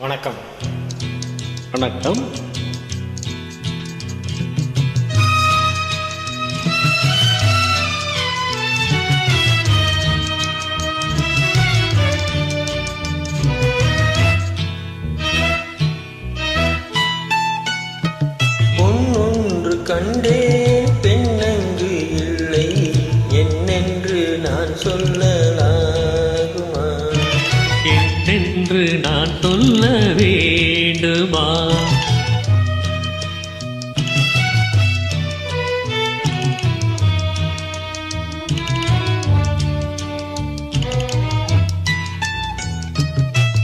வணக்கம். வணக்கம். பொன்னொன்று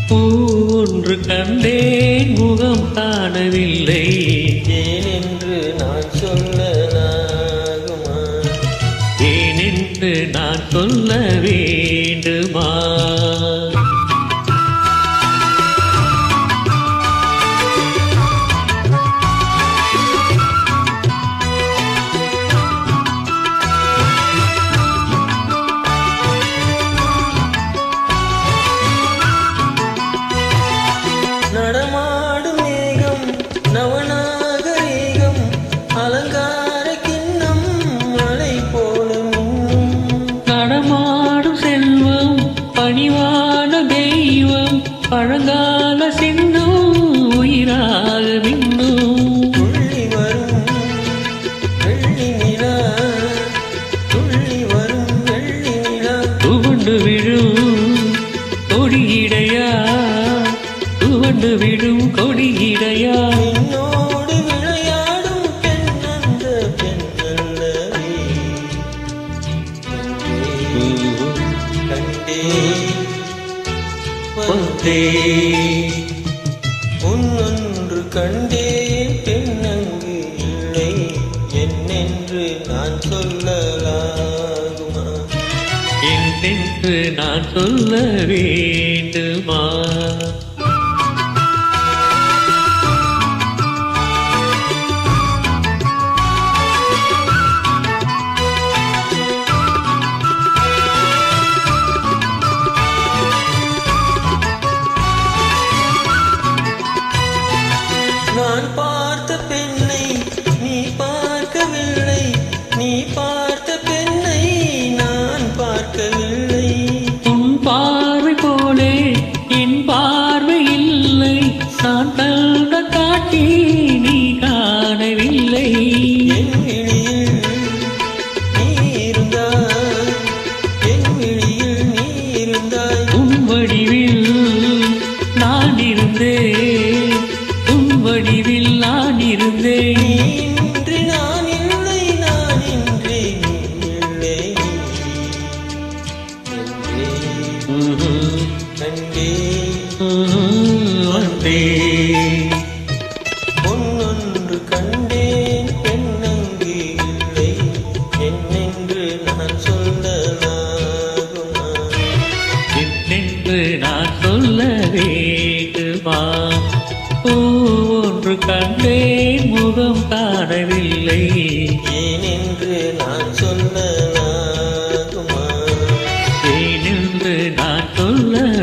ஒன்று கண்டேன் முகம் காணவில்லை. ஏனென்று நான் சொல்லலாகுமா? ஏனென்று நான் சொல்ல பணிவான தெய்வம் பழங்கால சின்னம் உயிராக மின்னும் துள்ளி வரும் கண்டே வந்தே. உன்னொன்று கண்டே பெண்ணங்கு இல்லை. என்னென்று நான் சொல்லலாகுமா? என்னென்று நான் சொல்ல வேண்டுமா? 一方 என்று நான் சொல்ல வேண்டுமா? ஓ ஒன்று கண்டேன் முகம் காணவில்லை. ஏனென்று நான் சொன்ன ஏனென்று நான் சொல்ல